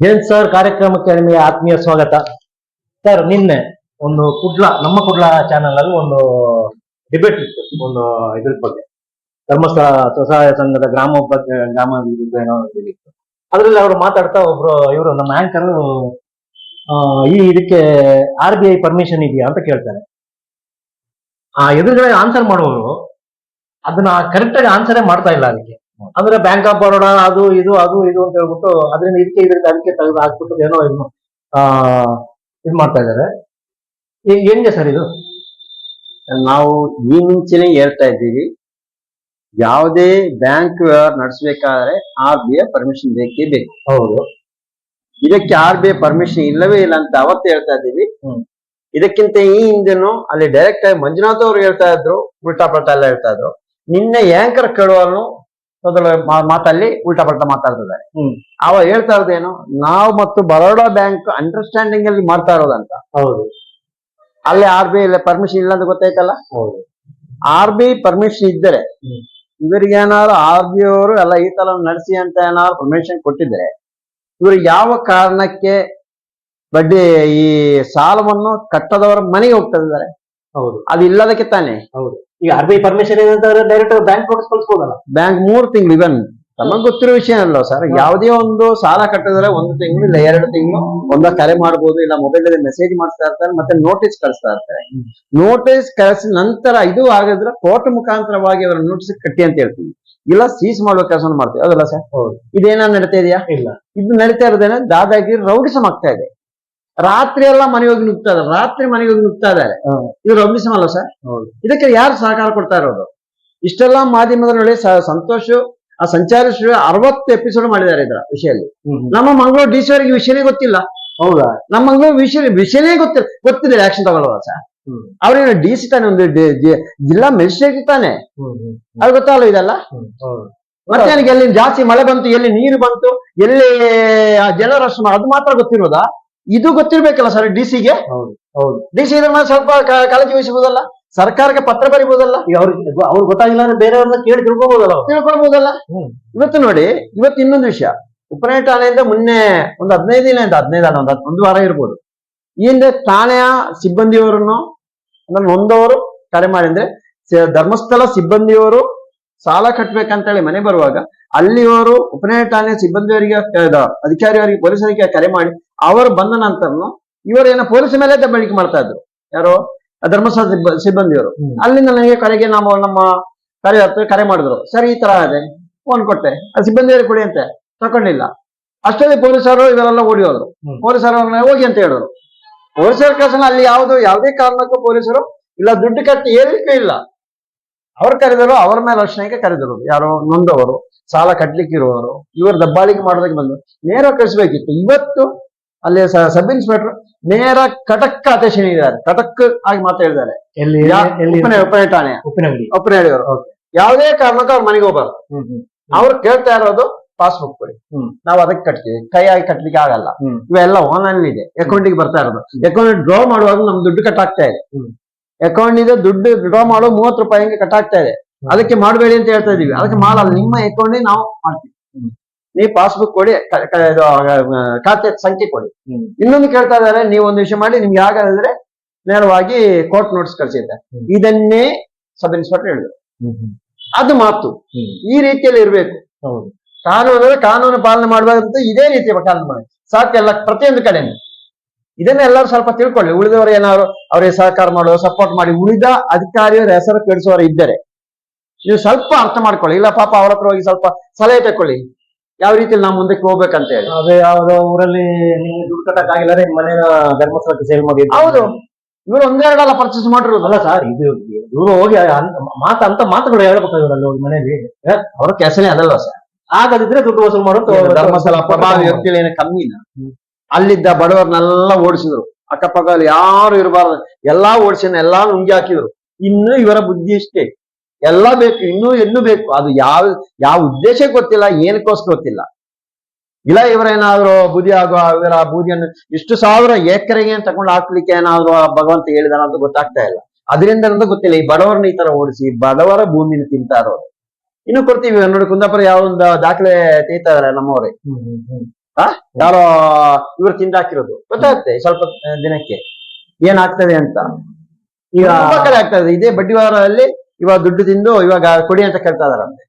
Jayant sir ಕಾರ್ಯಕ್ರಮಕ್ಕೆ ನಿಮಗೆ ಆತ್ಮೀಯ ಸ್ವಾಗತ. ಸರ್, ನಿನ್ನೆ ಒಂದು ಕುಡ್ಲ, ನಮ್ಮ ಕುಡ್ಲ ಚಾನೆಲ್ ಅಲ್ಲಿ ಒಂದು ಡಿಬೇಟ್ ಇತ್ತು, ಒಂದು ಇದ್ರ ಬಗ್ಗೆ. ಧರ್ಮಸ್ಥಳ ಸ್ವಸಹಾಯ ಸಂಘದ ಗ್ರಾಮ ಗ್ರಾಮ ಏನೋ ಇತ್ತು ಅದ್ರಲ್ಲಿ ಅವರು ಮಾತಾಡ್ತಾ ಒಬ್ರು, ಇವರು ನಮ್ಮ ಆಂಕರ್ ಈ ಇದಕ್ಕೆ ಆರ್ ಬಿ ಐ ಪರ್ಮಿಷನ್ ಇದೆಯಾ ಅಂತ ಕೇಳ್ತಾರೆ. ಆ, ಎದುರುಗಡೆ ಆನ್ಸರ್ ಮಾಡುವವರು, ಅದನ್ನ ಕರೆಕ್ಟ್ ಆಗಿ ಆನ್ಸರೇ ಮಾಡ್ತಾ ಇಲ್ಲ ಅದಕ್ಕೆ. ಅಂದ್ರೆ ಬ್ಯಾಂಕ್ ಆಫ್ ಬರೋಡಾ ಅದು ಇದು ಅದು ಇದು ಅಂತ ಹೇಳ್ಬಿಟ್ಟು ಅದರಿಂದ ಇದಕ್ಕೆ ಇದರಿಂದ ಅದಕ್ಕೆ ತೆಗೆದು ಹಾಕ್ಬಿಟ್ಟು ಏನೋ ಇದು ಆ ಇದು ಮಾಡ್ತಾ ಇದ್ದಾರೆ. ಈಗ ಹೆಂಗೆ ಸರ್ ಇದು? ನಾವು ಈ ಮುಂಚೆನೆ ಹೇಳ್ತಾ ಇದ್ದೀವಿ. ಯಾವುದೇ ಬ್ಯಾಂಕ್ ವ್ಯವಹಾರ ನಡೆಸಬೇಕಾದ್ರೆ ಆರ್ ಬಿ ಐ ಪರ್ಮಿಷನ್ ಬೇಕೇ ಬೇಕು. ಹೌದು. ಇದಕ್ಕೆ ಆರ್ ಬಿ ಐ ಪರ್ಮಿಷನ್ ಇಲ್ಲವೇ ಇಲ್ಲ ಅಂತ ಅವತ್ತು ಹೇಳ್ತಾ ಇದ್ದೀವಿ. ಇದಕ್ಕಿಂತ ಈ ಹಿಂದೆನು ಅಲ್ಲಿ ಡೈರೆಕ್ಟ್ ಆಗಿ ಮಂಜುನಾಥ್ ಅವ್ರು ಹೇಳ್ತಾ ಇದ್ರು ಉಲ್ಟಾ ಪಲ್ಟಾ ಎಲ್ಲ ಹೇಳ್ತಾ ಇದ್ರು. ನಿನ್ನೆ ಯಾಂಕರ್ ಕೇಳುವನು ಮಾತಲ್ಲಿ ಉಲ್ಟಾ ಪಲ್ಟಾ ಮಾತಾಡ್ತಿದ್ದಾರೆ. ಅವ ಹೇಳ್ತಾ ಇರೋದೇನು ನಾವು ಮತ್ತು ಬರೋಡಾ ಬ್ಯಾಂಕ್ ಅಂಡರ್ಸ್ಟ್ಯಾಂಡಿಂಗ್ ಅಲ್ಲಿ ಮಾಡ್ತಾ ಇರೋದಂತ. ಹೌದು. ಅಲ್ಲಿ ಆರ್ ಬಿ ಐ ಪರ್ಮಿಷನ್ ಇಲ್ಲ ಅಂತ ಗೊತ್ತಾಯ್ತಲ್ಲ? ಹೌದು. ಆರ್ ಬಿ ಐ ಪರ್ಮಿಷನ್ ಇದ್ದರೆ ಇವರಿಗೇನಾದ್ರು ಇವರಿಗೆ ಏನಾದ್ರು ಆರ್ ಬಿ ಅವರು ಎಲ್ಲ ಈ ತರ ನಡೆಸಿ ಅಂತ ಏನಾದ್ರು ಪರ್ಮಿಷನ್ ಕೊಟ್ಟಿದ್ರೆ ಇವರು ಯಾವ ಕಾರಣಕ್ಕೆ ಬಡ್ಡಿ ಈ ಸಾಲವನ್ನು ಕಟ್ಟದವರ ಮನೆಗೆ ಹೋಗ್ತಾ ಇದ್ದಾರೆ? ಹೌದು. ಅದು ಇಲ್ಲದಕ್ಕೆ ತಾನೆ? ಈಗ ಆರ್ ಬಿ ಐ ಪರ್ಮಿಷನ್ ಏನಂತಂದ್ರೆ ಡೈರೆಕ್ಟ್ ಬ್ಯಾಂಕ್ ನೋಟಿಸ್ ಕಳ್ಸ್ಬೋದಲ್ಲ? ಬ್ಯಾಂಕ್ ಮೂರು ತಿಂಗಳು ಇವನ್ ನಮಗ್ ಗೊತ್ತಿರೋ ವಿಷಯ ಅಲ್ಲ ಸರ್ ಯಾವುದೇ ಒಂದು ಸಾಲ ಕಟ್ಟಿದ್ರೆ ಒಂದು ತಿಂಗಳು ಇಲ್ಲ ಎರಡು ತಿಂಗಳು ಒಂದ ಕರೆ ಮಾಡ್ಬೋದು ಇಲ್ಲ ಮೊಬೈಲ್ ಅಲ್ಲಿ ಮೆಸೇಜ್ ಮಾಡ್ತಾ ಇರ್ತಾರೆ ಮತ್ತೆ ನೋಟಿಸ್ ಕಳಿಸ್ತಾ ಇರ್ತಾರೆ. ನೋಟಿಸ್ ಕಳಿಸಿದ ನಂತರ ಇದು ಆಗಿದ್ರೆ ಕೋರ್ಟ್ ಮುಖಾಂತರವಾಗಿ ಅವರ ನೋಟಿಸ್ ಕಟ್ಟಿ ಅಂತ ಹೇಳ್ತೀವಿ. ಇಲ್ಲ ಸೀಸ್ ಮಾಡುವ ಕೆಲಸ ಮಾಡ್ತೀವಿ. ಅದಲ್ಲ ಸರ್ ಹೌದು. ಇದೇನ ನಡೀತಾ ಇದೆಯಾ? ಇಲ್ಲ. ಇದು ನಡೀತಾ ಇರೋದೇನೆ ದಾದಾಗಿರಿ ರೌಡಿಸಮ್ ಆಗ್ತಾ ಇದೆ. ರಾತ್ರಿ ಎಲ್ಲ ಮನೆಗೆ ಹೋಗಿ ನುಗ್ತಾ ಇದಾರೆ ರಾತ್ರಿ ಮನೆಗೆ ಹೋಗಿ ನುಗ್ತಾ ಇದ್ದಾರೆ. ಇವ್ರು ಅಲ್ಲ ಸರ್. ಇದಕ್ಕೆ ಯಾರು ಸಹಕಾರ ಕೊಡ್ತಾ ಇರೋದು? ಇಷ್ಟೆಲ್ಲ ಮಾಧ್ಯಮದ ನೋಡಿ ಸಂತೋಷ್ ಆ ಸಂಚಾರಿ ಶ್ರೀ ಅರವತ್ತು ಎಪಿಸೋಡ್ ಮಾಡಿದ್ದಾರೆ ಇದರ ವಿಷಯದಲ್ಲಿ ನಮ್ಮ ಮಂಗಳೂರು ಡಿ ಸಿ ಅವರಿಗೆ ವಿಷಯನೇ ಗೊತ್ತಿಲ್ಲ. ಹೌದಾ? ನಮ್ಮ ಮಂಗಳೂರು ವಿಷಯ ವಿಷಯನೇ ಗೊತ್ತಿಲ್ಲ ಗೊತ್ತಿದೆ ಆಕ್ಷನ್ ತಗೊಳ್ಳುವ ಸರ್. ಅವ್ರೇನು ಡಿ ಸಿ ತಾನೆ ಒಂದು ಜಿಲ್ಲಾ ಮೆಜಿಸ್ಟ್ರೇಟ್ ತಾನೆ? ಅದು ಗೊತ್ತಲ್ಲ ಇದೆಲ್ಲ? ಮತ್ತೆ ನನಗೆ ಎಲ್ಲಿ ಜಾಸ್ತಿ ಮಳೆ ಬಂತು ಎಲ್ಲಿ ನೀರು ಬಂತು ಎಲ್ಲಿ ಜನರಷ್ಟು ಅದು ಮಾತ್ರ ಗೊತ್ತಿರೋದಾ? ಇದು ಗೊತ್ತಿರ್ಬೇಕಲ್ಲ ಸರ್ ಡಿ ಸಿಗೆ? ಹೌದು ಹೌದು. ಡಿ ಸಿ ಇದ್ರ ಮೇಲೆ ಸ್ವಲ್ಪ ಕಾಳಜಿ ವಹಿಸಬಹುದಲ್ಲ? ಸರ್ಕಾರಕ್ಕೆ ಪತ್ರ ಬರಿಬಹುದಲ್ಲ? ಈಗ ಅವ್ರಿಗೆ ಗೊತ್ತಾಗಿಲ್ಲ ಅಂದ್ರೆ ಬೇರೆಯವ್ರನ್ನ ಕೇಳಿ ತಿಳ್ಕೊಬಹುದಲ್ಲ ತಿಳ್ಕೊಳ್ಬಹುದಲ್ಲ. ಇವತ್ತು ನೋಡಿ ಇವತ್ತು ಇನ್ನೊಂದು ವಿಷಯ. ಉಪನಯ ಠಾಣೆಯಿಂದ ಮೊನ್ನೆ ಒಂದು ಹದಿನೈದು ದಿನ ಅಂತ ಹದಿನೈದು ಅಲ್ಲ ಒಂದು ಒಂದು ವಾರ ಇರ್ಬೋದು. ಈ ಹಿಂದೆ ಠಾಣೆಯ ಸಿಬ್ಬಂದಿಯವರನ್ನು ಅಂದ್ರೆ ಒಂದವರು ಕರೆ ಮಾಡಿ ಅಂದ್ರೆ ಧರ್ಮಸ್ಥಳ ಸಿಬ್ಬಂದಿಯವರು ಸಾಲ ಕಟ್ಬೇಕಂತೇಳಿ ಮನೆ ಬರುವಾಗ ಅಲ್ಲಿಯವರು ಉಪನಯ ಠಾಣೆ ಸಿಬ್ಬಂದಿಯವರಿಗೆ ಅಧಿಕಾರಿಯವರಿಗೆ ಪೊಲೀಸರಿಗೆ ಕರೆ ಮಾಡಿ ಅವರು ಬಂದ ನಂತರನು ಏನೋ ಪೊಲೀಸ್ ಮೇಲೆ ದಬ್ಬಾಳಿಕೆ ಮಾಡ್ತಾ ಇದ್ರು. ಯಾರು? ಧರ್ಮಸ್ಥಳ ಸಿಬ್ಬ- ಸಿಬ್ಬಂದಿಯವರು. ಅಲ್ಲಿಂದ ನನಗೆ ಕರೆಗೆ ನಾವು ನಮ್ಮ ಕಾರ್ಯಕರ್ತರು ಕರೆ ಮಾಡಿದ್ರು. ಸರ್ ಈ ತರ ಇದೆ ಫೋನ್ ಕೊಟ್ಟೆ. ಆ ಸಿಬ್ಬಂದಿಯವರು ಕೊಡಿ ಅಂತೆ. ತಕೊಂಡಿಲ್ಲ. ಅಷ್ಟೇ ಪೊಲೀಸರು ಇವರೆಲ್ಲ ಓಡಿ ಹೋದ್ರು. ಪೊಲೀಸರು ಅವ್ರನ್ನ ಹೋಗಿ ಅಂತ ಹೇಳಿದ್ರು. ಪೊಲೀಸರ ಕೆಲಸ ಅಲ್ಲಿ ಯಾವುದು ಯಾವುದೇ ಕಾರಣಕ್ಕೂ ಪೊಲೀಸರು ಇಲ್ಲ ದುಡ್ಡು ಕಟ್ಟಿ ಏರಿಕೆ ಇಲ್ಲ. ಅವ್ರು ಕರೆದರು ಅವರ ಮೇಲೆ ರಕ್ಷಣೆಗೆ ಕರೆದರು. ಯಾರೋ? ನೊಂದವರು. ಸಾಲ ಕಟ್ಲಿಕ್ಕೆ ಇರುವವರು ಇವರು ದಬ್ಬಾಳಿಕೆ ಮಾಡೋದಕ್ಕೆ ಬಂದರು. ನೇರ ಕಳಿಸ್ಬೇಕಿತ್ತು. ಇವತ್ತು ಅಲ್ಲಿ ಸಬ್ ಇನ್ಸ್ಪೆಕ್ಟರ್ ನೇರ ಕಟಕ್ ಆದೇಶ ನೀಡಿದ್ದಾರೆ ಕಟಕ್ ಆಗಿ ಮಾತಾಡಿದ್ದಾರೆ ಎಲ್ಲಿ ಯಾ- ಎಲ್ಲಿ ಉಪನೆ ಉಪನೆ ಠಾಣೆ. ಒಪ್ಪನೆ ಹೇಳಿದರು ಯಾವುದೇ ಕಾರಣಕ್ಕೂ ಅವ್ರ ಮನೆಗೆ ಹೋಗ್ಬಾರ್ದು. ಅವ್ರು ಕೇಳ್ತಾ ಇರೋದು ಪಾಸ್ಬುಕ್ ಕೊಡಿ. ಹ್ಮ್. ನಾವು ಅದಕ್ಕೆ ಕಟ್ತೀವಿ. ಕೈಯಾಗಿ ಕಟ್ಲಿಕ್ಕೆ ಆಗಲ್ಲ. ಇವೆಲ್ಲ ಆನ್ಲೈನ್ ಇದೆ. ಅಕೌಂಟಿಗೆ ಬರ್ತಾ ಇರೋದು. ಅಕೌಂಟ್ ಡ್ರಾ ಮಾಡುವಾಗ ನಮ್ ದುಡ್ಡು ಆಗ್ತಾ ಇದೆ. ಅಕೌಂಟ್ ಇದೆ ದುಡ್ಡು ಡ್ರಾ ಮಾಡೋ ಮೂವತ್ತು ರೂಪಾಯಿ ಹಂಗೆ ಆಗ್ತಾ ಇದೆ. ಅದಕ್ಕೆ ಮಾಡಬೇಡಿ ಅಂತ ಹೇಳ್ತಾ ಇದೀವಿ. ಅದಕ್ಕೆ ಮಾಡಲ್ಲ. ನಿಮ್ಮ ಅಕೌಂಟಿಗೆ ನಾವು ಮಾಡ್ತೀವಿ. ನೀವು ಪಾಸ್ಬುಕ್ ಕೊಡಿ ಇದು, ಖಾತೆ ಸಂಖ್ಯೆ ಕೊಡಿ. ಇನ್ನೊಂದು ಕೇಳ್ತಾ ಇದಾರೆ ನೀವು ಒಂದು ವಿಷಯ ಮಾಡಿ ನಿಮ್ಗೆ ಯಾಗಾದ್ರೆ ನೇರವಾಗಿ ಕೋರ್ಟ್ ನೋಟಿಸ್ ಕಳಿಸಿದ್ದೆ. ಇದನ್ನೇ ಸಬ್ ಇನ್ಸ್ಪೆಕ್ಟರ್ ಹೇಳಿದ್ರು. ಅದು ಮಾತು. ಈ ರೀತಿಯಲ್ಲಿ ಇರಬೇಕು. ಕಾನೂನು ಕಾನೂನು ಪಾಲನೆ ಮಾಡಬೇಕಂತ ಇದೇ ರೀತಿ ಕಾನೂನು ಮಾಡಿ ಸಾಕು ಎಲ್ಲ ಪ್ರತಿಯೊಂದು ಕಡೆ ಇದನ್ನ ಎಲ್ಲರೂ ಸ್ವಲ್ಪ ತಿಳ್ಕೊಳ್ಳಿ. ಉಳಿದವರು ಏನಾದ್ರು ಅವರಿಗೆ ಸಹಕಾರ ಮಾಡುವ ಸಪೋರ್ಟ್ ಮಾಡಿ ಉಳಿದ ಅಧಿಕಾರಿಯವರ ಹೆಸರು ಕೆಡಿಸುವವರು ಇದ್ದರೆ ನೀವು ಸ್ವಲ್ಪ ಅರ್ಥ ಮಾಡ್ಕೊಳ್ಳಿ. ಇಲ್ಲ ಪಾಪ ಅವ್ರ ಹತ್ರ ಹೋಗಿ ಸ್ವಲ್ಪ ಸಲಹೆ ತಕೊಳ್ಳಿ ಯಾವ ರೀತಿಯಲ್ಲಿ ನಾವು ಮುಂದಕ್ಕೆ ಹೋಗ್ಬೇಕಂತ ಹೇಳಿ? ಅದೇ ಯಾವ್ದೋ ಊರಲ್ಲಿ ನಿಮ್ಗೆ ದುಡ್ಡು ಕಟ್ಟಕ್ ಆಗಿಲ್ಲ ಮನೆಯ ಧರ್ಮಸ್ಥಳಕ್ಕೆ ಸೇಲ್ ಮಾಡಿ ಹೌದು. ಇವರು ಒಂದೆರಡಲ್ಲ ಪರ್ಚೇಸ್ ಮಾಡಿರೋದಲ್ಲ ಸರ್ ಇದು ಇವ್ರು ಹೋಗಿ ಮಾತು ಮಾತ ಅಂತ ಮಾತುಗಳು ಹೇಳ್ಬೇಕು ಇವರಲ್ಲಿ ಹೋಗಿ ಮನೆಯಲ್ಲಿ ಅವರ ಕೆಲಸನೇ ಅದಲ್ಲ ಸರ್ ಆಗದಿದ್ರೆ ದುಡ್ಡು ವಸೂಲು ಮಾಡೋದು ಧರ್ಮಸ್ಥಳ ಪ್ರಭಾವಿ ವ್ಯಕ್ತಿಗಳು ಏನು ಕಮ್ಮಿನ ಹ್ಮ್. ಅಲ್ಲಿದ್ದ ಬಡವರನ್ನೆಲ್ಲ ಓಡಿಸಿದ್ರು. ಅಕ್ಕಪಕ್ಕದಲ್ಲಿ ಯಾರು ಇರಬಾರ್ದು. ಎಲ್ಲಾ ಓಡಿಸಿನ ಎಲ್ಲಾ ನುಂಗಿ ಹಾಕಿದ್ರು. ಇನ್ನು ಇವರ ಬುದ್ಧಿ ಇಷ್ಟೇ ಎಲ್ಲ ಬೇಕು ಇನ್ನೂ ಇನ್ನೂ ಬೇಕು. ಅದು ಯಾವ ಯಾವ ಉದ್ದೇಶ ಗೊತ್ತಿಲ್ಲ ಏನಕ್ಕೋಸ್ಕರ ಗೊತ್ತಿಲ್ಲ. ಇಲ್ಲ ಇವರೇನಾದ್ರು ಬೂದಿ ಆಗುವ ಇವರ ಬೂದಿಯನ್ನು ಇಷ್ಟು ಸಾವಿರ ಎಕರೆಗೆ ತಗೊಂಡು ಹಾಕ್ಲಿಕ್ಕೆ ಏನಾದ್ರು ಆ ಭಗವಂತ ಹೇಳಿದಾನ ಅಂತ ಗೊತ್ತಾಗ್ತಾ ಇಲ್ಲ. ಅದರಿಂದ ಅಂತ ಗೊತ್ತಿಲ್ಲ. ಈ ಬಡವರನ್ನ ಈ ತರ ಓಡಿಸಿ ಬಡವರ ಭೂಮಿನ ತಿಂತಾ ಇರೋರು. ಇನ್ನು ಕೊಡ್ತೀವಿ. ನೋಡಿ ಕುಂದಾಪುರ ಯಾವೊಂದು ದಾಖಲೆ ತೆಗಿತಾ ಇದಾರೆ ನಮ್ಮವರೇ. ಆ? ಯಾರೋ ಇವ್ರು ತಿಂದಾಕಿರೋದು. ಗೊತ್ತಾಗುತ್ತೆ ಸ್ವಲ್ಪ ದಿನಕ್ಕೆ. ಏನಾಗ್ತದೆ ಅಂತ. ಈಗ ಕಡೆ ಆಗ್ತದೆ ಇದೇ. ಬಡ್ಡಿ ವಾರದಲ್ಲಿ ಇವಾಗ ದುಡ್ಡು ತಿಂದು ಇವಾಗ ಕೊಡಿ ಅಂತ ಕೇಳ್ತಾ ಇದಾರಂತೆ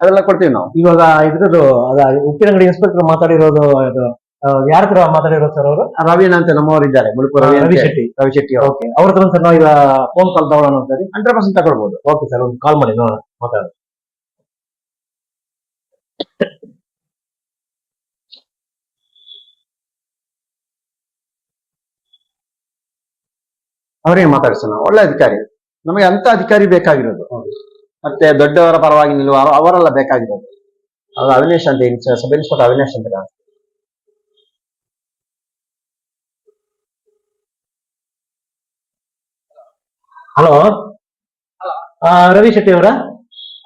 ಅದೆಲ್ಲ ಕೊಡ್ತೀವಿ ನಾವು. ಇವಾಗ ಇದ್ರದ್ದು ಅದ ಉಪ್ಪಿನಂಗಡಿ ಇನ್ಸ್ಪೆಕ್ಟರ್ ಮಾತಾಡಿರೋದು ಯಾರ ಹತ್ರ ಮಾತಾಡಿರೋದು ಸರ್ ಅವರು? ರವೀನ್ ಅಂತ ನಮ್ಮವರು ಇದ್ದಾರೆ ಮುಳುಪು ರವಿ ರವಿ ಶೆಟ್ಟಿ. ರವಿ ಶೆಟ್ಟಿ ಅವರು. ಓಕೆ ಅವ್ರ ಹತ್ರ ಸರ್ ನಾವು ಈಗ ಫೋನ್ ಕಾಲ್ ತಗೊಳ್ಳೋಣ ಹೇಳಿ. ಹಂಡ್ರೆಡ್ ಪರ್ಸೆಂಟ್ ತಗೊಳ್ಬಹುದು ಓಕೆ ಸರ್ ಒಂದು ಕಾಲ್ ಮಾಡಿ ನೋಡೋಣ ಮಾತಾಡೋಣ. ಅವ್ರೇನ್ ಮಾತಾಡ್ಸೋಣ ಒಳ್ಳೆ ಅಧಿಕಾರಿ. ನಮಗೆ ಅಂತ ಅಧಿಕಾರಿ ಬೇಕಾಗಿರೋದು. ಮತ್ತೆ ದೊಡ್ಡವರ ಪರವಾಗಿ ನಿಲ್ಲುವ ಅವ- ಅವರೆಲ್ಲ ಬೇಕಾಗಿರೋದು. ಅದು ಅವಿನೇಶ್ ಅಂತ ಸಬ್ ಇನ್ಸ್ಪೆಕ್ಟರ್ ಅವಿನೇಶ್ ಅಂತ. ಹಲೋ. ರವಿ ಶೆಟ್ಟಿ ಅವರ?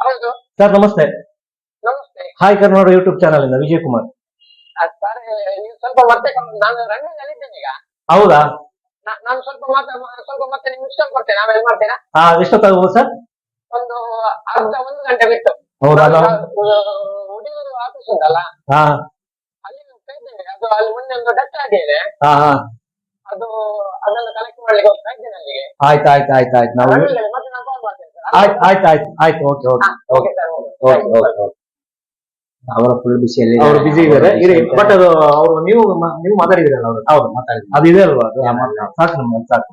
ಹೌದು. ಸರ್ ನಮಸ್ತೆ. ನಮಸ್ತೆ. ಹಾಯ್ ಕರ್ನಾಟಕ ಯೂಟ್ಯೂಬ್ ಚಾನಲ್ ಇಂದ ವಿಜಯ್ ಕುಮಾರ್. ಹೌದಾ? ನಾನು ಸ್ವಲ್ಪ ಮಾತ್ರ ಸ್ವಲ್ಪ ಮತ್ತೆ ನಿಮ್ಗೆ ಇಷ್ಟ ಕೊಡ್ತೇನೆ ಆಮೇಲೆ ಮಾಡ್ತೇನೆ. ಹಾ ಎಷ್ಟೊತ್ತಾಗ್ಬೋದು ಸರ್? ಒಂದು ಅರ್ಧ ಒಂದು ಗಂಟೆ ಬಿಟ್ಟು. ಹೌದಾ? ಹುಡುಗರು ಆಫೀಸ್ ಉಂಟಲ್ಲ? ಹಾ. ಅಲ್ಲಿ ಹೋಗ್ತಾ ಅದು ಅಲ್ಲಿ ಮುಂದೆ ಒಂದು ಡೆತ್ ಆಗಿದೆ ಹಾ ಹಾ. ಅದು ಅದನ್ನು ಕಲೆಕ್ಟ್ ಮಾಡ್ಲಿಕ್ಕೆ ಹೋಗ್ತಾ ಇದ್ದೇನೆ ಅಲ್ಲಿಗೆ. ಆಯ್ತು ಆಯ್ತು ಆಯ್ತು ಆಯ್ತು. ನಾವು ಆಯ್ತು ಆಯ್ತು ಆಯ್ತು. ಆಯ್ತು okay okay. Okay sir okay okay okay. ಅವರ ಫುಲ್ ಬಿಸಿಯಲ್ಲಿ ಅವರು ಬಿಸಿ ಇದಾರೆ ಬಟ್ ಅದು ಅವರು ನೀವು ನೀವು ಮಾತಾಡಿದಿರಲ್ಲ ಅವರು? ಹೌದು ಮಾತಾಡಿದ್ರು ಅದು ಇದೆ ಅಲ್ವಾ? ಅದು ಸಾಕು ನಮ್ಗೆ ಸಾಕು.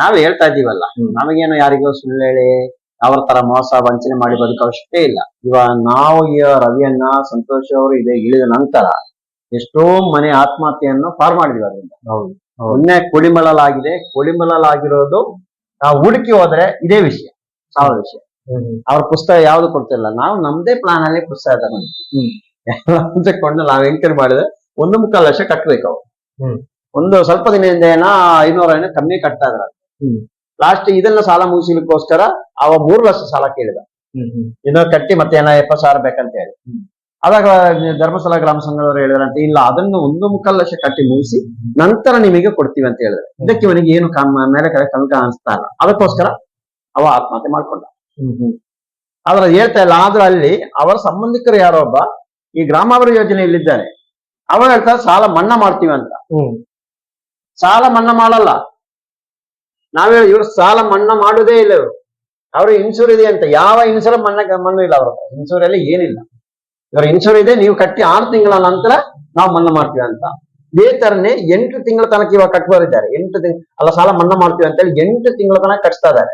ನಾವೇ ಹೇಳ್ತಾ ಇದೀವಲ್ಲ. ನಮಗೇನು ಯಾರಿಗೋ ಸುಳ್ಳು ಹೇಳಿ ಅವರ ತರ ಮೋಸ ವಂಚನೆ ಮಾಡಿ ಬದುಕೋ ಅವಶ್ಯಕತೆ ಇಲ್ಲ. ಇವಾಗ ನಾವು ಈ ರವಿಯನ್ನ ಸಂತೋಷ್ ಅವರು ಇದೆ ಇಳಿದ ನಂತರ ಎಷ್ಟೋ ಮನೆ ಆತ್ಮಹತ್ಯೆಯನ್ನು ಪಾರ್ ಮಾಡಿದ್ವಿ ಅದರಿಂದ. ಹೌದು ಮೊನ್ನೆ ಕೊಳಿಮಲಾಗಿದೆ ಆಗಿರೋದು ನಾವು ಹುಡುಕಿ ಹೋದ್ರೆ ಇದೇ ವಿಷಯ ಸಾವಿರ ವಿಷಯ. ಅವ್ರ ಪುಸ್ತಕ ಯಾವ್ದು ಕೊಡ್ತಿಲ್ಲ. ನಾವು ನಮ್ದೇ ಪ್ಲಾನ್ ಅಲ್ಲಿ ಪುಸ್ತಕ. ತಗೊಂಡು. ನಾವ್ ಎಂಕ್ವೈರಿ ಮಾಡಿದ್ರೆ ಒಂದು ಮುಕ್ಕಾಲು ಲಕ್ಷ ಕಟ್ಬೇಕು ಅವ್ರು. ಒಂದು ಸ್ವಲ್ಪ ದಿನದಿಂದ ಏನೋ ಐನೂರ ಏನೋ ಕಮ್ಮಿ ಕಟ್ತಾ ಇದ್ರ ಹ್ಮ್. ಲಾಸ್ಟ್ ಇದನ್ನ ಸಾಲ ಮುಗಿಸ್ಲಿಕ್ಕೋಸ್ಕರ ಅವ ಮೂರು ಲಕ್ಷ ಸಾಲ ಕೇಳಿದ. ಇನ್ನೂ ಕಟ್ಟಿ ಮತ್ತೆ ಏನೋ ಎಪ್ಪತ್ತು ಸಾವಿರ ಬೇಕಂತ ಹೇಳಿ. ಅದಾಗ ಧರ್ಮಸ್ಥಳ ಗ್ರಾಮ ಸಂಘದವರು ಹೇಳಿದ್ರಂತೆ ಇಲ್ಲ ಅದನ್ನು ಒಂದು ಮುಕ್ಕಾಲು ಲಕ್ಷ ಕಟ್ಟಿ ಮುಗಿಸಿ ನಂತರ ನಿಮಗೆ ಕೊಡ್ತೀವಿ ಅಂತ ಹೇಳಿದ್ರೆ. ಇದಕ್ಕೆ ಇವನಿಗೆ ಏನು ಮೇಲೆ ಕಡೆ ಕನಕ ಅನಿಸ್ತಾ ಇಲ್ಲ. ಅದಕ್ಕೋಸ್ಕರ ಅವ ಆತ್ಮಹತ್ಯೆ ಮಾಡ್ಕೊಂಡ. ಆದ್ರೆ ಹೇಳ್ತಾ ಇಲ್ಲ. ಆದ್ರೆ ಅಲ್ಲಿ ಅವರ ಸಂಬಂಧಿಕರು ಯಾರೋ ಒಬ್ಬ ಈ ಗ್ರಾಮಾಭಿವೃದ್ಧಿ ಯೋಜನೆಯಲ್ಲಿದ್ದಾನೆ. ಅವ ಹೇಳ್ತಾರೆ ಸಾಲ ಮನ್ನಾ ಮಾಡ್ತೀವಿ ಅಂತ. ಸಾಲ ಮನ್ನಾ ಮಾಡಲ್ಲ. ನಾವೇ ಇವ್ರು ಸಾಲ ಮನ್ನಾ ಮಾಡುದೇ ಇಲ್ಲ ಇವರು. ಅವ್ರ ಇನ್ಸೂರ್ ಇದೆ ಅಂತ. ಯಾವ ಇನ್ಸೂರ್ ಮನ್ನಾ ಮಣ್ಣು ಇಲ್ಲ ಅವ್ರ ಇನ್ಸೂರ್ ಅಲ್ಲಿ ಏನಿಲ್ಲ. ಇವ್ರ ಇನ್ಸೂರ್ ಇದೆ ನೀವು ಕಟ್ಟಿ ಆರು ತಿಂಗಳ ನಂತರ ನಾವು ಮನ್ನಾ ಮಾಡ್ತೀವಿ ಅಂತ. ಇದೇ ತರನೇ ಎಂಟು ತಿಂಗಳ ತನಕ ಇವಾಗ ಕಟ್ಟಬಾರಿದ್ದಾರೆ ಎಂಟು ತಿಂಗ್ ಅಲ್ಲ ಸಾಲ ಮನ್ನಾ ಮಾಡ್ತೀವಿ ಅಂತ ಹೇಳಿ ಎಂಟು ತಿಂಗಳ ತನಕ ಕಟ್ತಾ ಇದ್ದಾರೆ.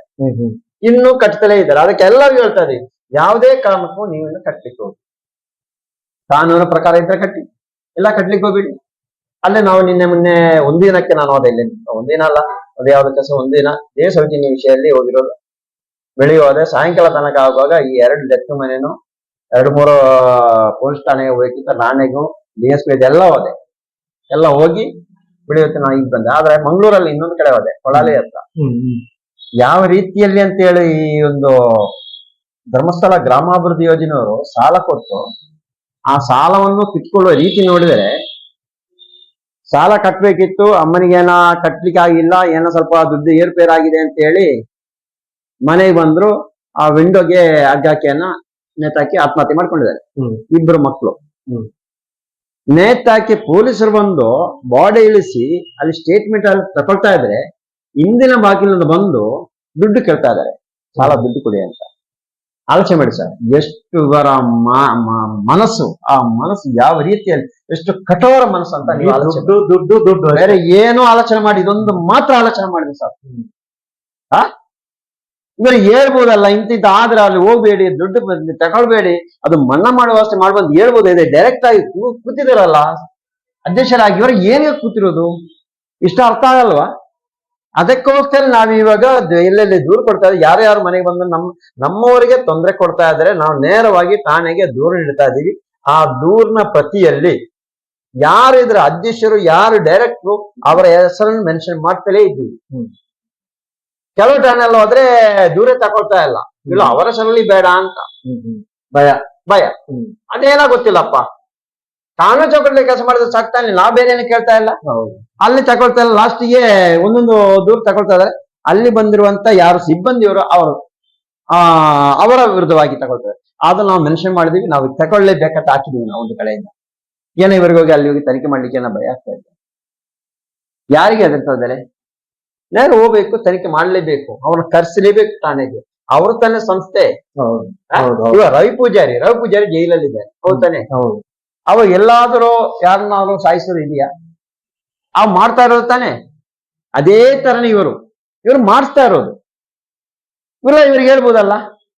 ಇನ್ನೂ ಕಟ್ತಲೇ ಇದ್ದಾರೆ. ಅದಕ್ಕೆ ಎಲ್ಲರೂ ಹೇಳ್ತಾ ಇದೀವಿ ಯಾವುದೇ ಕಾರಣಕ್ಕೂ ನೀವು ಇನ್ನು ಕಟ್ಲಿಕ್ಕೆ ಹೋಗಿ ಕಾನೂನು ಪ್ರಕಾರ ಇದ್ರೆ ಕಟ್ಟಿ, ಇಲ್ಲ ಕಟ್ಲಿಕ್ಕೆ ಹೋಗ್ಬಿಡಿ. ಅಲ್ಲೇ ನಾವು ನಿನ್ನೆ ಮೊನ್ನೆ ಒಂದಿನಕ್ಕೆ ನಾನು ಹೋದೆ ಇಲ್ಲಿ ಒಂದಿನ ಅಲ್ಲ, ಅದು ಯಾವ್ದು ಕೆಲಸ ಒಂದಿನ ಇದೇ ಸೌಜನ್ಯ ವಿಷಯದಲ್ಲಿ ಹೋಗಿರೋದು. ಬೆಳಿಗ್ಗೆ ಹೋದೆ ಸಾಯಂಕಾಲ ತನಕ ಆಗುವಾಗ ಈ ಎರಡು ಡೆತ್ ಮನೇನು, ಎರಡು ಮೂರು ಪೊಲೀಸ್ ಠಾಣೆಗೆ ಹೋಗ್ಬೇಕಿತ್ತ ನಾಣೆಗೂ ಡಿ ಎಸ್ ಪಿ ಎಲ್ಲ ಹೋದೆ ಎಲ್ಲ ಹೋಗಿ ಬೆಳಿಗ್ಗೆ ನಾನು ಈಗ ಬಂದೆ. ಆದ್ರೆ ಮಂಗಳೂರಲ್ಲಿ ಇನ್ನೊಂದು ಕಡೆ ಹೋದೆ ಕೊಳಲೆ ಹತ್ರ. ಯಾವ ರೀತಿಯಲ್ಲಿ ಅಂತ ಹೇಳಿ ಈ ಒಂದು ಧರ್ಮಸ್ಥಳ ಗ್ರಾಮಾಭಿವೃದ್ಧಿ ಯೋಜನೆಯವರು ಸಾಲ ಕೊಟ್ಟು ಆ ಸಾಲವನ್ನು ಕಿತ್ಕೊಳ್ಳುವ ರೀತಿ ನೋಡಿದರೆ ಸಾಲ ಕಟ್ಟಬೇಕಿತ್ತು ಅಮ್ಮನಿಗೇನ ಕಟ್ಟಲಿಕ್ಕೆ ಆಗಿಲ್ಲ ಏನೋ ಸ್ವಲ್ಪ ದುಡ್ಡು ಏರ್ಪೇರಾಗಿದೆ ಅಂತ ಹೇಳಿ ಮನೆಗೆ ಬಂದ್ರು ಆ ವಿಂಡೋಗೆ ಅಗ್ಗಾಕಿಯನ್ನ ನೇತಾಕಿ ಆತ್ಮಹತ್ಯೆ ಮಾಡ್ಕೊಂಡಿದ್ದಾರೆ. ಇಬ್ಬರು ಮಕ್ಕಳು. ನೇತಾಕಿ ಪೊಲೀಸರು ಬಂದು ಬಾಡಿ ಇಳಿಸಿ ಅಲ್ಲಿ ಸ್ಟೇಟ್ಮೆಂಟ್ ಅಲ್ಲಿ ತಗೊಳ್ತಾ ಇದ್ರೆ ಇಂದಿನ ಬಾಗಿಲಿಂದ ಬಂದು ದುಡ್ಡು ಕೇಳ್ತಾ ಇದ್ದಾರೆ. ಸಾಲ ದುಡ್ಡು ಕೊಡಿ ಅಂತ. ಆಲೋಚನೆ ಮಾಡಿ ಸರ್ ಎಷ್ಟು ಇವರ ಮನಸ್ಸು ಆ ಮನಸ್ಸು ಯಾವ ರೀತಿಯಲ್ಲಿ ಎಷ್ಟು ಕಠೋರ ಮನಸ್ಸು ಅಂತ ನೀವು ದುಡ್ಡು ದುಡ್ಡು ದುಡ್ಡು. ಬೇರೆ ಏನು ಆಲೋಚನೆ ಮಾಡಿ ಇದೊಂದು ಮಾತ್ರ ಆಲೋಚನೆ ಮಾಡಿದೆ ಸರ್. ಆ? ಇವರು ಹೇಳ್ಬೋದಲ್ಲ ಇಂತಿಂತ ಆದ್ರೆ ಅಲ್ಲಿ ಹೋಗ್ಬೇಡಿ ದುಡ್ಡು ತಗೊಳ್ಬೇಡಿ ಅದು ಮನ್ನಾ ಮಾಡುವಷ್ಟೇ ಮಾಡ್ಬೋದು ಹೇಳ್ಬೋದು ಇದೆ ಡೈರೆಕ್ಟ್ ಆಗಿ ಕೂತಿದಾರಲ್ಲ. ಅಧ್ಯಕ್ಷರಾಗಿ ಇವರು ಏನೇ ಕೂತಿರೋದು ಇಷ್ಟ ಅರ್ಥ ಆಗಲ್ವಾ? ಅದಕ್ಕೋಸ್ಕರ ನಾವಿವಾಗ ಎಲ್ಲೆಲ್ಲಿ ದೂರು ಕೊಡ್ತಾ ಇದ್ದೀವಿ ಯಾರ್ಯಾರು ಮನೆಗೆ ಬಂದು ನಮ್ಮ ನಮ್ಮವರಿಗೆ ತೊಂದರೆ ಕೊಡ್ತಾ ಇದ್ರೆ ನಾವು ನೇರವಾಗಿ ಠಾಣೆಗೆ ದೂರು ನೀಡ್ತಾ ಇದ್ದೀವಿ ಆ ದೂರ್ನ ಪ್ರತಿಯಲ್ಲಿ ಯಾರಿದ್ರ ಅಧ್ಯಕ್ಷರು ಯಾರು ಡೈರೆಕ್ಟ್ರು ಅವರ ಹೆಸರನ್ನು ಮೆನ್ಷನ್ ಮಾಡ್ತಲೇ ಇದ್ವಿ ಹ್ಮ್. ಕೆಲವು ಠಾಣೆಲ್ಲ ಹೋದ್ರೆ ದೂರ ತಗೊಳ್ತಾ ಇಲ್ಲ. ಇಲ್ಲ ಅವರ ಹೆಸರಲ್ಲಿ ಬೇಡ ಅಂತ. ಹ್ಮ್ ಹ್ಮ್. ಭಯ ಭಯ. ಹ್ಮ್. ಅದೇನೋ ಗೊತ್ತಿಲ್ಲಪ್ಪ. ಕಾನೂನು ಚೌಕಟ್ಟಲ್ಲಿ ಕೆಲಸ ಮಾಡಿದ್ರೆ ಸಾಕ್ತಾನೆ ನಾವು ಬೇರೆ ಏನು ಕೇಳ್ತಾ ಇಲ್ಲ? ಹೌದು. ಅಲ್ಲಿ ತಗೊಳ್ತಾ ಇಲ್ಲ ಲಾಸ್ಟಿಗೆ ಒಂದೊಂದು ದೂರ ತಗೊಳ್ತಾ ಇದಾರೆ. ಅಲ್ಲಿ ಬಂದಿರುವಂತ ಯಾರು ಸಿಬ್ಬಂದಿಯವರು ಅವರು ಆ ಅವರ ವಿರುದ್ಧವಾಗಿ ತಗೊಳ್ತಾರೆ. ಅದನ್ನ ನಾವು ಮೆನ್ಷನ್ ಮಾಡಿದೀವಿ ನಾವು ತಗೊಳ್ಳೇಬೇಕಂತ ಹಾಕಿದೀವಿ ನಾವು ಒಂದು ಕಡೆಯಿಂದ. ಏನೋ ಇವರಿಗೆ ಹೋಗಿ ಅಲ್ಲಿ ಹೋಗಿ ತನಿಖೆ ಮಾಡ್ಲಿಕ್ಕೆ ಏನೋ ಭಯ ಆಗ್ತಾ ಇದೆ. ಯಾರಿಗೆ ಇದ್ದಾರೆ? ನೇರ ಹೋಗ್ಬೇಕು ತನಿಖೆ ಮಾಡ್ಲೇಬೇಕು ಅವ್ರನ್ನ ಕರ್ಸಲೇಬೇಕು ಠಾಣೆಗೆ ಅವ್ರ ತಾನೇ ಸಂಸ್ಥೆ. ಇವಾಗ ರವಿ ಪೂಜಾರಿ ರವಿ ಪೂಜಾರಿ ಜೈಲಲ್ಲಿದ್ದಾರೆ. ಹೌದ್ ತಾನೆ? ಹೌದು. ಅವ ಎಲ್ಲಾದರೂ ಯಾರನ್ನಾದ್ರೂ ಸಾಯಿಸೋದು ಇದೆಯಾ? ಅವ್ ಮಾಡ್ತಾ ಇರೋದು ತಾನೆ? ಅದೇ ತರನೇ ಇವರು. ಇವರು ಮಾಡಿಸ್ತಾ ಇರೋದು. ಇವ್ರ ಇವ್ರಿಗೆ ಹೇಳ್ಬೋದಲ್ಲ?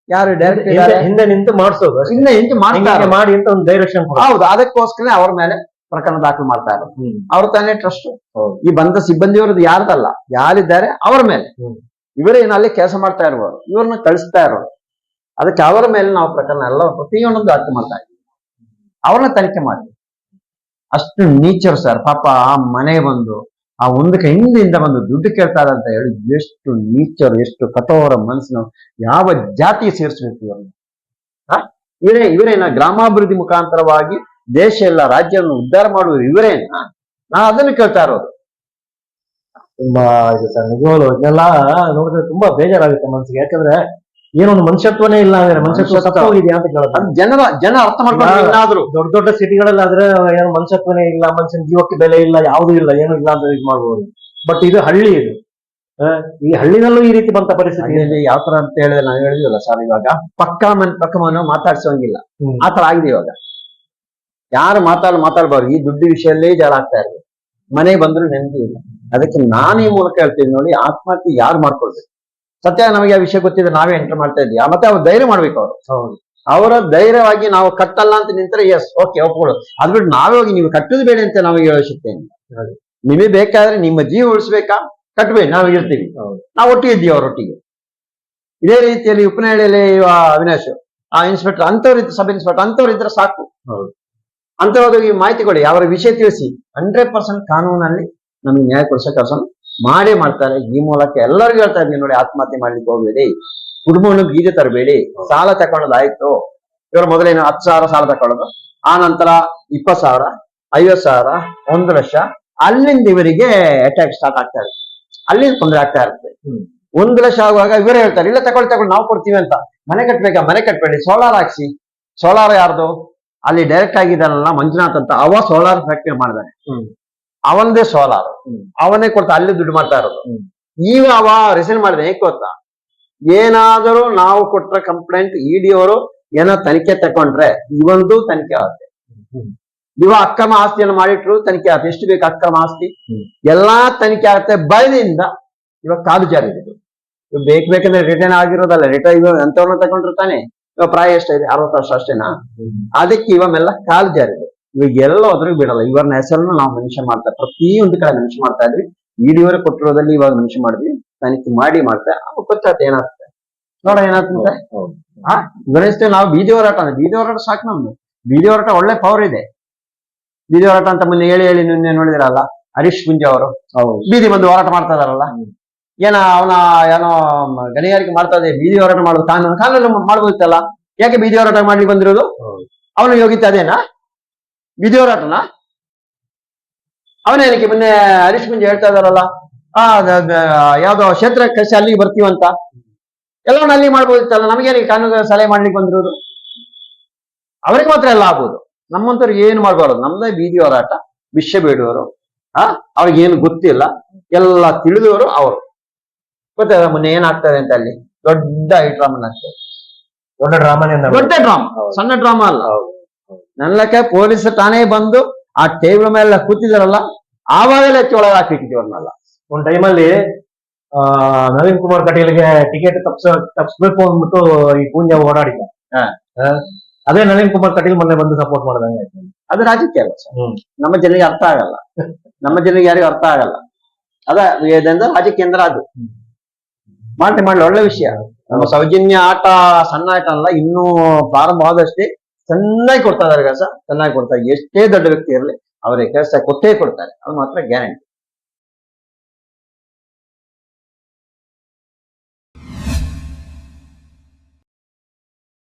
ಯಾರು ಡೈರೆಕ್ಟ್ ಹಿಂದೆ- ಹಿಂದೆ ನಿಂತು ಮಾಡಿಸೋದು ಹಿಂದೆ ನಿಂತು ಎಂಟು ಮಾಡ್ತಾ ಹಿಂಗೆ ಇರೋದು. ಮಾಡಿ ಅಂತ ಒಂದು ಡೈರೆಕ್ಷನ್ ಹೌದು ಅದಕ್ಕೋಸ್ಕರ ಅವ್ರ ಮೇಲೆ ಪ್ರಕರಣ ದಾಖಲು ಮಾಡ್ತಾ ಇರೋದು. ಅವ್ರ ತಾನೇ ಟ್ರಸ್ಟ್. ಈ ಬಂದ ಸಿಬ್ಬಂದಿಯವ್ರದ್ದು ಯಾರ್ದಲ್ಲ? ಯಾರಿದ್ದಾರೆ? ಅವರ ಮೇಲೆ. ಇವರೇ ಏನಲ್ಲಿ ಅಲ್ಲಿ ಕೆಲಸ ಮಾಡ್ತಾ ಇರುವವರು ಇವ್ರನ್ನ ಕಳಿಸ್ತಾ ಇರೋರು. ಅದಕ್ಕೆ ಅವರ ಮೇಲೆ ನಾವು ಪ್ರಕರಣ ಎಲ್ಲ ಪ್ರತಿಯೊಂದೊಂದು ದಾಖಲು ಮಾಡ್ತಾ ಇದ್ದೀವಿ. ಅವ್ರನ್ನ ತನಿಖೆ ಮಾಡಿ ಅಷ್ಟು ನೀಚರು ಸರ್. ಪಾಪ ಆ ಮನೆ ಬಂದು, ಆ ಒಂದಕ್ಕೆ ಹಿಂದಿಂದ ಬಂದು ದುಡ್ಡು ಕೇಳ್ತಾರೆ ಅಂತ ಹೇಳಿ ಎಷ್ಟು ನೀಚರು, ಎಷ್ಟು ಕಠೋರ ಮನಸ್ಸಿನ ಯಾವ ಜಾತಿ ಸೇರಿಸ್ಬೇಕು ಇವ್ರನ್ನ? ಇವರೇ ಇವರೇನ ಗ್ರಾಮಾಭಿವೃದ್ಧಿ ಮುಖಾಂತರವಾಗಿ ದೇಶ ಎಲ್ಲ ರಾಜ್ಯವನ್ನು ಉದ್ಧಾರ ಮಾಡುವ ಇವರೇನ ನಾ ಅದನ್ನು ಕೇಳ್ತಾ ಇರೋದು. ತುಂಬಾ ಇದು ಸರ್, ನಿಜವಾಗ್ಲು ಇದನ್ನೆಲ್ಲ ನೋಡಿದ್ರೆ ತುಂಬಾ ಬೇಜಾರಾಗುತ್ತೆ ಮನ್ಸಿಗೆ ಯಾಕಂದ್ರೆ ಏನೊಂದು ಮನುಷ್ಯತ್ವನೇ ಇಲ್ಲ ಅಂದ್ರೆ ಮನುಷ್ಯತ್ವ ಮನುಷ್ಯತ್ವ. ಸತ್ತೋಗಿದ್ಯಾ ಅಂತ ಕೇಳೋದು. ಜನ ಜನರ ಜನ ಅರ್ಥ ಮಾಡ್ಕೊಂಡ್ರು ದೊಡ್ಡ ದೊಡ್ಡ ದೊಡ್ಡ ಸಿಟಿಗಳಲ್ಲಾದ್ರೆ ಏನು ಮನುಷ್ಯತ್ವನೇ ಇಲ್ಲ ಮನುಷ್ಯನ ಜೀವಕ್ಕೆ ಬೆಲೆ ಇಲ್ಲ ಯಾವ್ದು ಇಲ್ಲ ಏನು ಇಲ್ಲ ಅಂತ ಇದು ಮಾಡ್ಬೋದು. ಬಟ್ ಇದು ಹಳ್ಳಿ ಇದು. ಈ ಹಳ್ಳಿನಲ್ಲೂ ಈ ರೀತಿ ಬಂತ ಪರಿಸ್ಥಿತಿ. ಹಳ್ಳಿ ಯಾವ ತರ ಅಂತ ಹೇಳಿದ್ರೆ ನಾನು ಹೇಳಿದ್ವಲ್ಲ ಸರ್ ಇವಾಗ ಪಕ್ಕ ಮನ್ ಪಕ್ಕ ಮನ ಮಾತಾಡ್ಸೋಂಗಿಲ್ಲ. ಆ ತರ ಆಗಿದೆ ಇವಾಗ. ಯಾರು ಮಾತಾಡ್ ಮಾತಾಡ್ಬಾರ್ದು. ಈ ದುಡ್ಡು ವಿಷಯಲ್ಲೇ ಜಾಳ ಆಗ್ತಾ ಇರೋದು. ಮನೆ ಬಂದ್ರು ನೆಮ್ಮದಿ ಇಲ್ಲ. ಅದಕ್ಕೆ ನಾನೇ ಈ ಮೂಲಕ ಹೇಳ್ತೀನಿ ನೋಡಿ ಆತ್ಮಹತ್ಯೆ ಯಾರು ಮಾಡ್ಕೊಳ್ಬೇಕು ಸತ್ಯ ನಮಗೆ ಆ ವಿಷಯ ಗೊತ್ತಿದೆ ನಾವೇ ಎಂಟರ್ ಮಾಡ್ತಾ ಇದ್ವಿ ಆ ಮತ್ತೆ ಅವ್ರು ಧೈರ್ಯ ಮಾಡ್ಬೇಕು ಅವರು. ಹೌದು. ಅವರ ಧೈರ್ಯವಾಗಿ ನಾವು ಕಟ್ಟಲ್ಲ ಅಂತ ನಿಂತರೆ ಎಸ್ ಓಕೆ ಒಪ್ಕೊಳ್ಳು ಅದ್ ಬಿಟ್ಟು ನಾವೇ ಹೋಗಿ ನೀವು ಕಟ್ಟುದು ಬೇಡ ಅಂತ ನಾವು ಹೇಳೋ ಶಕ್ತಿ. ನಿಮಗೆ ಬೇಕಾದ್ರೆ ನಿಮ್ಮ ಜೀವ ಉಳಿಸ್ಬೇಕಾ? ಕಟ್ಬೇಕು ನಾವು ಇರ್ತೀವಿ. ಹೌದು. ನಾವು ಒಟ್ಟಿಗೆ ಇದ್ದೀವಿ ಅವರೊಟ್ಟಿಗೆ ಇದೇ ರೀತಿಯಲ್ಲಿ ಉಪನಹಳ್ಳಿಯಲ್ಲಿ ಅವಿನಾಶ್ ಆ ಇನ್ಸ್ಪೆಕ್ಟರ್ ಅಂತವ್ರು ಸಬ್ ಇನ್ಸ್ಪೆಕ್ಟರ್ ಅಂತವ್ರು ಇದ್ರೆ ಸಾಕು. ಹೌದು. ಅಂತವ್ರಿಗೆ ಮಾಹಿತಿ ಕೊಡಿ ಅವರ ವಿಷಯ ತಿಳಿಸಿ. ಹಂಡ್ರೆಡ್ ಪರ್ಸೆಂಟ್ ಕಾನೂನಲ್ಲಿ ನಮಗೆ ನ್ಯಾಯ ಕೊಡಿಸೋ ಕೆಲಸ ಮಾಡೇ ಮಾಡ್ತಾರೆ. ಈ ಮೂಲಕ ಎಲ್ಲರಿಗೂ ಹೇಳ್ತಾ ಇದ್ದೀನಿ ನೋಡಿ ಆತ್ಮಹತ್ಯೆ ಮಾಡ್ಲಿಕ್ಕೆ ಹೋಗ್ಬೇಡಿ. ಕುಟುಂಬವನ್ನು ಬೀಜ ತರಬೇಡಿ. ಸಾಲ ತಕೊಳ್ಳೋದಾಯ್ತು ಇವರು ಮೊದಲೇನು ಹತ್ತು ಸಾವಿರ ಸಾಲ ತಕೊಳ್ಳೋದು. ಆ ನಂತರ ಇಪ್ಪತ್ತು ಸಾವಿರ ಐವತ್ತು ಸಾವಿರ ಒಂದು ಲಕ್ಷ. ಅಲ್ಲಿಂದ ಇವರಿಗೆ ಅಟ್ಯಾಕ್ ಸ್ಟಾರ್ಟ್ ಆಗ್ತಾ ಇರುತ್ತೆ. ಅಲ್ಲಿಂದ ತೊಂದರೆ ಆಗ್ತಾ ಇರುತ್ತೆ. ಒಂದು ಲಕ್ಷ ಆಗುವಾಗ ಇವರೇ ಹೇಳ್ತಾರೆ ಇಲ್ಲ ತಗೊಳ್ಳಿ ತಗೊಳ್ಳಿ ನಾವು ಕೊಡ್ತೀವಿ ಅಂತ. ಮನೆ ಕಟ್ಬೇಕಾ? ಮನೆ ಕಟ್ಬೇಡಿ. ಸೋಲಾರ್ ಹಾಕ್ಸಿ. ಸೋಲಾರ್ ಯಾರ್ದು? ಅಲ್ಲಿ ಡೈರೆಕ್ಟ್ ಆಗಿದ್ದಾನಲ್ಲ ಮಂಜುನಾಥ್ ಅಂತ ಅವ ಸೋಲಾರ್ ಫ್ಯಾಕ್ಟ್ರಿ ಮಾಡಿದಾನೆ. ಹ್ಮ್. ಅವನದೇ ಸೋಲಾರ್. ಅವನೇ ಕೊಡ್ತಾ ಅಲ್ಲಿ ದುಡ್ಡು ಮಾಡ್ತಾ ಇರೋದು. ಈಗ ಅವ ರಿಸೈನ್ ಮಾಡಿದ ಹೇಗೆ ಗೊತ್ತಾ? ಏನಾದರೂ ನಾವು ಕೊಟ್ಟ ಕಂಪ್ಲೇಂಟ್ ಇಡಿ ಅವರು ಏನೋ ತನಿಖೆ ತಕೊಂಡ್ರೆ ಇವೊಂದು ತನಿಖೆ ಆಗುತ್ತೆ. ಇವ ಅಕ್ರಮ ಆಸ್ತಿಯನ್ನು ಮಾಡಿಟ್ರು ತನಿಖೆ ಆಗುತ್ತೆ. ಎಷ್ಟು ಬೇಕು ಅಕ್ರಮ ಆಸ್ತಿ. ಎಲ್ಲಾ ತನಿಖೆ ಆಗುತ್ತೆ. ಭಯದಿಂದ ಇವಾಗ ಕಾಲು ಜಾರಿದ್ದು ಇವ್ ಬೇಕು ಬೇಕಂದ್ರೆ ರಿಟರ್ನ್ ಆಗಿರೋದಲ್ಲ. ರಿಟರ್ನ್ ಇವಾಗ ಎಂತವ್ರನ್ನ ತಗೊಂಡಿರ್ತಾನೆ. ಇವಾಗ ಪ್ರಾಯ ಎಷ್ಟಿದೆ ಅರವತ್ತು ವರ್ಷ ಅಷ್ಟೇನಾ? ಅದಕ್ಕೆ ಇವ ಮೆಲ್ಲ ಕಾಲು ಜಾರಿದ್ರು ಇವಾಗ ಅದ್ರಾಗ ಬಿಡಲ್ಲ. ಇವರ ಹೆಸರನ್ನು ನಾವು ಮೆನ್ಷನ್ ಮಾಡ್ತಾ ಪ್ರತಿಯೊಂದು ಕಡೆ ಮೆನ್ಷನ್ ಮಾಡ್ತಾ ಇದ್ವಿ. ಇಡಿಯವರೇ ಕೊಟ್ಟಿರೋದಲ್ಲಿ ಇವಾಗ ಮೆನ್ಷನ್ ಮಾಡಿದ್ವಿ. ತನಿಖೆ ಮಾಡಿ ಮಾಡ್ತಾ ಗೊತ್ತಾಗ್ತದೆ ಏನಾಗ್ತದೆ ನೋಡ ಏನಾಗ್ತದೆ? ಹಾ ಗಣೇಶ ನಾವು ಬೀದಿ ಹೋರಾಟ ಅಂದ್ರೆ ಬೀದಿ ಹೋರಾಟ ಸಾಕು ನಮ್ದು. ಬೀದಿ ಹೋರಾಟ ಒಳ್ಳೆ ಪವರ್ ಇದೆ. ಬೀದಿ ಹೋರಾಟ ಅಂತ ಮೊನ್ನೆ ಹೇಳಿ ಹೇಳಿ ನಿನ್ನೆ ನೋಡಿದಿರಲ್ಲ ಹರೀಶ್ ಗುಂಜ ಅವರು. ಹೌದು. ಬೀದಿ ಬಂದು ಹೋರಾಟ ಮಾಡ್ತಾ ಇದಾರಲ್ಲ ಏನ ಅವನ ಏನೋ ಗಣಿಗಾರಿಕೆ ಮಾಡ್ತಾ ಇದೆ ಬೀದಿ ಹೋರಾಟ ಮಾಡೋದು ಕಾನೂನು ಕಾನೂನು ಮಾಡ್ಬೋದಿತ್ತಲ್ಲ. ಯಾಕೆ ಬೀದಿ ಹೋರಾಟ ಮಾಡ್ಲಿಕ್ಕೆ ಬಂದಿರೋದು. ಅವನು ಯೋಗಿತ ಅದೇನಾ? ಬೀದಿ ಹೋರಾಟನ ಅವನೇನಕ್ಕೆ ಮೊನ್ನೆ ಹರೀಶ್ ಮುಂಜೆ ಹೇಳ್ತಾ ಇದಾರಲ್ಲ ಆ ಯಾವ್ದೋ ಕ್ಷೇತ್ರ ಕಳಿಸಿ ಅಲ್ಲಿಗೆ ಬರ್ತೀವಂತ ಎಲ್ಲವನ್ನ ಅಲ್ಲಿ ಮಾಡ್ಬೋದಿತ್ತಲ್ಲ ನಮಗೇನಕ್ಕೆ ಕಾನೂನು ಸಲಹೆ ಮಾಡ್ಲಿಕ್ಕೆ ಬಂದಿರೋದು? ಅವ್ರಿಗೆ ಮಾತ್ರ ಎಲ್ಲ ಆಗ್ಬೋದು. ನಮ್ಮಂತವ್ರು ಏನು ಮಾಡ್ಬಾರ್ದು? ನಮ್ದೇ ಬೀದಿ ಹೋರಾಟ ವಿಷಯ ಬೇಡುವರು ಆ ಅವ್ರಿಗೇನು ಗೊತ್ತಿಲ್ಲ. ಎಲ್ಲ ತಿಳಿದವರು ಅವರು. ಗೊತ್ತಾಗ ಮೊನ್ನೆ ಏನಾಗ್ತದೆ ಅಂತ ಅಲ್ಲಿ? ದೊಡ್ಡ ಐಟ್ರಾಮನ್ ಆಗ್ತದೆ ದೊಡ್ಡ ಡ್ರಾಮಾನೇ ದೊಡ್ಡ ಡ್ರಾಮಾ ಸಣ್ಣ ಡ್ರಾಮಾ ಅಲ್ಲ. ತಾನೇ ಪೊಲೀಸ್ ಠಾಣೆ ಬಂದು ಆ ಟೇಬಲ್ ಮೇಲೆ ಕೂತಿದಾರಲ್ಲ ಆವಾಗಲೇ ಒಳಗೆ ಹಾಕಿಟ್ಟಿದ್ವಿ ಅವ್ರನ್ನೆಲ್ಲ ಒಂದ್ ಟೈಮಲ್ಲಿ ಆ ನವೀನ್ ಕುಮಾರ್ ಕಟೀಲ್ಗೆ ಟಿಕೆಟ್ ತಪ್ಸ ತಪ್ಸ್ಬೇಕು ಅಂದ್ಬಿಟ್ಟು ಈ ಪೂಂಜ ಓಡಾಡಿದ ಅದೇ ನವೀನ್ ಕುಮಾರ್ ಕಟೀಲ್ ಮೊನ್ನೆ ಬಂದು ಸಪೋರ್ಟ್ ಮಾಡಿದಂಗೆ ಅದು ರಾಜಕೀಯ ಅಲ್ಲ ಸರ್. ನಮ್ಮ ಜನರಿಗೆ ಅರ್ಥ ಆಗಲ್ಲ. ನಮ್ಮ ಜನರಿಗೆ ಯಾರಿಗೂ ಅರ್ಥ ಆಗಲ್ಲ. ಅದ ರಾಜಕೀಯ ಅಂದ್ರೆ ಅದು. ಮಾಡ್ಲಿ ಮಾಡ್ಲಿ ಒಳ್ಳೆ ವಿಷಯ. ನಮ್ಮ ಸೌಜನ್ಯ ಆಟ ಸಣ್ಣ ಆಟ ಅಲ್ಲ ಇನ್ನೂ ಪ್ರಾರಂಭ ಆದಷ್ಟೇ ಚೆನ್ನಾಗಿ ಕೊಡ್ತಾ ಇದಾರೆ ಕೆಲಸ ಚೆನ್ನಾಗಿ ಕೊಡ್ತಾರೆ ಎಷ್ಟೇ ದೊಡ್ಡ ವ್ಯಕ್ತಿ ಇರಲಿ, ಅವರಿಗೆ ಕೆಲಸ ಕೊಟ್ಟೇ ಕೊಡ್ತಾರೆ. ಅದು ಮಾತ್ರ ಗ್ಯಾರಂಟಿ.